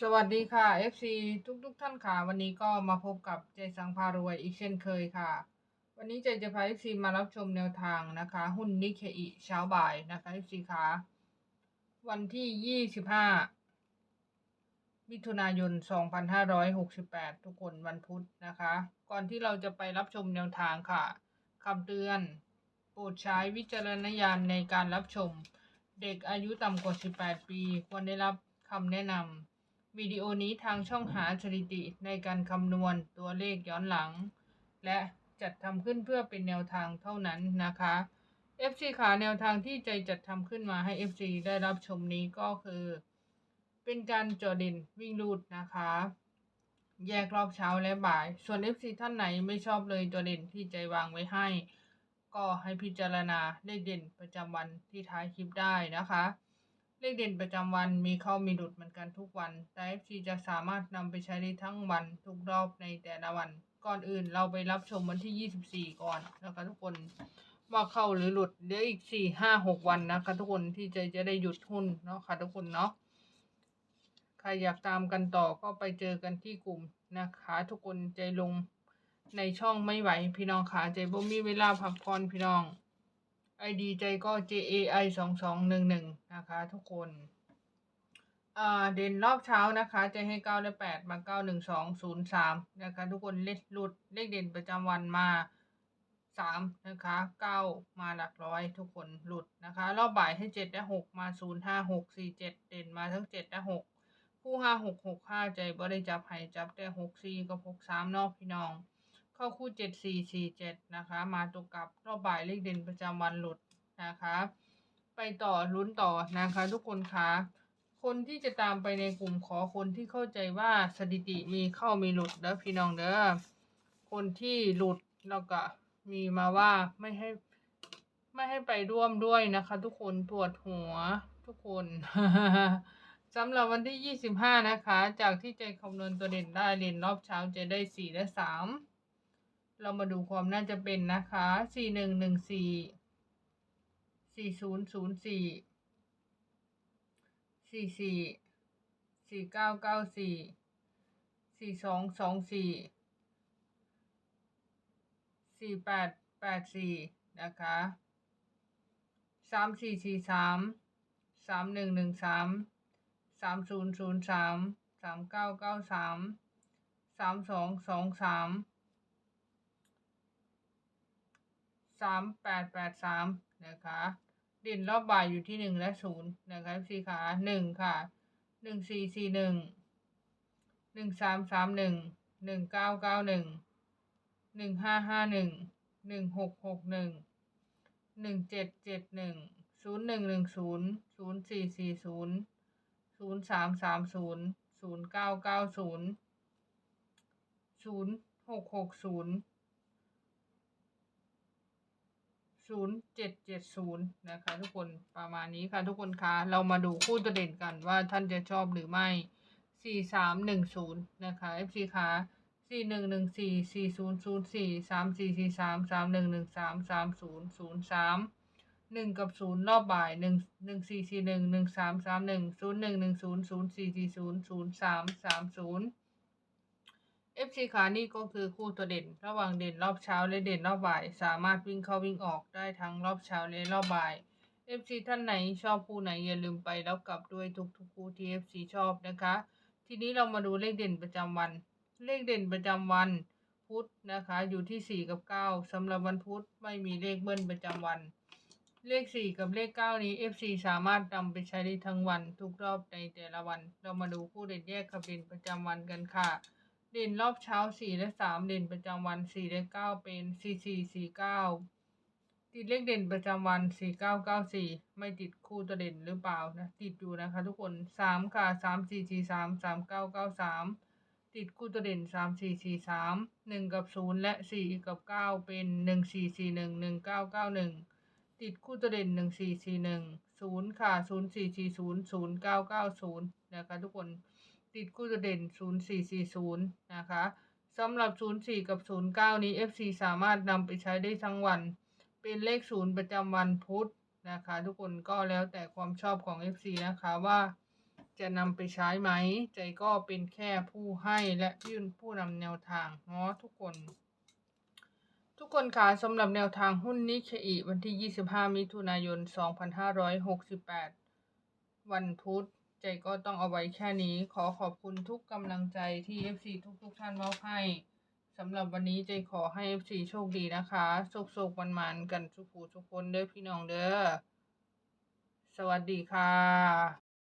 สวัสดีค่ะ FC ทุกทุกๆท่านค่ะ วันนี้ก็มาพบกับใจสังพารวยอีกเช่นเคยค่ะ วันนี้ใจจะพา FC มารับชมแนวทางนะคะ หุ้นนิเคอิเช้าบ่ายนะคะ FC ค่ะวันที่ 25 มิถุนายน 2568 ทุกคนวันพุธนะคะ ก่อนที่เราจะไปรับชมแนวทางค่ะคำเตือน โปรดใช้วิจารณญาณในการรับชม เด็กอายุต่ำกว่า 18 ปี ควรได้รับคำแนะนำ วิดีโอนี้ทางช่องหาสถิติในการคำนวณตัวเลขย้อนหลัง และจัดทำขึ้นเพื่อเป็นแนวทางเท่านั้นนะคะ FC ขาแนวทางที่ใจจัดทำขึ้นมาให้ FC ได้รับชมนี้ก็คือ เป็นการจอดินวิ่งรูดนะคะ แยกรอบเช้าและบ่าย ส่วน FC ท่านไหนไม่ชอบเลยตัวเด่นที่ใจวางไว้ให้ ก็ให้พิจารณาเลขเด่นประจำวันที่ท้ายคลิปได้นะคะ เลขเด่นประจำวันมีเข้ามีหลุดเหมือนกันทุกวัน แต่ FC จะสามารถนำไปใช้ได้ทั้งวันทุกรอบในแต่ละวัน ก่อนอื่นเราไปรับชมวันที่ 24 ก่อนนะคะทุกคนว่าเข้าหรือหลุดเดี๋ยวอีก 4 5 6 วันนะคะทุกคนที่จะจะได้หยุดหุ้นเนาะค่ะทุกคนเนาะใครอยากตามกันต่อก็ไปเจอกันที่กลุ่มนะคะทุกคนใจลงในช่องไม่ไหวพี่น้องขาใจบ่มีเวลาพักผ่อนพี่น้อง ไอดีใจก็ JAI สองสองหนึ่งหนึ่งนะคะทุกคนอ่าเด่นรอบเช้านะคะ จะให้เก้าและแปดมาเก้าหนึ่งสองศูนย์สามนะคะ ทุกคนเลขหลุดเลขเด่นประจำวันมาสามนะคะเก้ามาหลักร้อยทุกคนหลุดนะคะ รอบบ่ายให้เจ็ดและหกมาศูนย์ห้าหกสี่เจ็ดเด่นมาทั้งเจ็ดและหกคู่ห้าหกหกห้าใจบ่ได้จับให้จับแต่หกสี่กับหกสามนอกพี่น้อง เข้าคู่เจ็ดสี่สี่เจ็ดนะคะ มาตัวกลับรอบบ่ายเลขเด่นประจำวันหลุดนะคะ ไปต่อลุ้นต่อนะคะ ทุกคนคะคนที่จะตามไปในกลุ่มขอคนที่เข้าใจว่าสถิติมีเข้ามีหลุดเด้อพี่น้องเด้อคนที่หลุดแล้วก็มีมาว่าไม่ให้ไม่ให้ไปร่วมด้วยนะคะ ทุกคนปวดหัวทุกคนสำหรับวันที่ 25 นะคะ จากที่ใจคำนวณตัวเด่นได้เด่นรอบเช้าจะได้ 4 และ 3 เรามาดูความน่าจะเป็นนะคะ4114 4004 44 4994 4224 4884นะคะ 3443 3113 3003 3993 3223 3883นะคะด่นรอบบ่ายอยู่ที่1และ0นะคะสีขา1ค่ะ1441 1331 1991 1551 1661 1771 0110 0440 0330 0990 0660ศูนย์เศูนย์เจ็ดเจ็ดศูนย์นะคะ ทุกคนประมาณนี้ค่ะ ทุกคนคะเรามาดูคู่ตัวเด่นกันว่าท่านจะชอบหรือไม่สี่สามหนึ่งศูนย์นะคะ FC คะสี่หนึ่งหนึ่งสี่สี่ศูนย์ศูนย์สี่สามสี่สี่สามสามหนึ่งหนึ่งสามสามศูนย์ศูนย์สามหนึ่งกับศูนย์รอบบ่ายหนึ่งหนึ่งสี่สี่หนึ่งหนึ่งสามสามหนึ่งศูนย์หนึ่งหนึ่งศูนย์ศูนย์สี่สี่ศูนย์ศูนย์สามสามศูนย์ FC ขานี่ก็คือคู่ตัวเด่น ระหว่างเด่นรอบเช้าและเด่นรอบบ่าย สามารถวิ่งเข้าวิ่งออกได้ทั้งรอบเช้าและรอบบ่าย FC ท่านไหนชอบคู่ไหนอย่าลืมไปแล้วกลับด้วยทุกๆคู่ที่ FC ชอบนะคะ ทีนี้เรามาดูเลขเด่นประจำวัน เลขเด่นประจำวัน พุธนะคะ อยู่ที่ 4 กับ 9สำหรับวันพุธไม่มีเลขเบิ้ลประจำวัน เลข 4 กับเลข 9 นี้ FC สามารถนำไปใช้ได้ทั้งวันทุกรอบในแต่ละวัน เรามาดูคู่เด่นแยกกับเด่นประจำวันกันค่ะ เด่นรอบเช้าสี่และสามเด่นประจำวันสี่และเก้าเป็นสี่สี่สี่เก้าติดเลขเด่นประจำวันสี่เก้าเก้าสี่ไม่ติดคู่ตัวเด่นหรือเปล่านะติดอยู่นะคะ ทุกคนสามค่ะสามสี่สี่สามสามเก้าเก้าสามติดคู่ตัวเด่นสามสี่สี่สามหนึ่งกับศูนย์และสี่กับเก้าเป็นหนึ่งสี่สี่หนึ่งหนึ่งเก้าเก้าหนึ่งติดคู่ตัวเด่นหนึ่งสี่สี่หนึ่งศูนย์ค่ะศูนย์สี่สี่ศูนย์ศูนย์เก้าเก้าศูนย์นะคะทุกคน ติดคู่ตัวเด่น 0440 นะคะสำหรับ 04 กับ 09 นี้ FC สามารถนำไปใช้ได้ทั้งวัน เป็นเลข0ประจำวันพุธนะคะ ทุกคนก็แล้วแต่ความชอบของ FC นะคะว่าจะนำไปใช้ไหม ใจก็เป็นแค่ผู้ให้และยื่นผู้นำแนวทางเนาะทุกคน ทุกคนค่ะสำหรับแนวทางหุ้นนิเคอิวันที่ 25 มิถุนายน 2568 วันพุธ ใจก็ต้องเอาไว้แค่นี้ ขอขอบคุณทุกกำลังใจที่ FC ทุกทุกท่านมอบให้สำหรับวันนี้ใจขอให้ FC โชคดีนะคะโชคๆมันๆกันทุกผู้ทุกคนเด้อพี่น้องเด้อสวัสดีค่ะ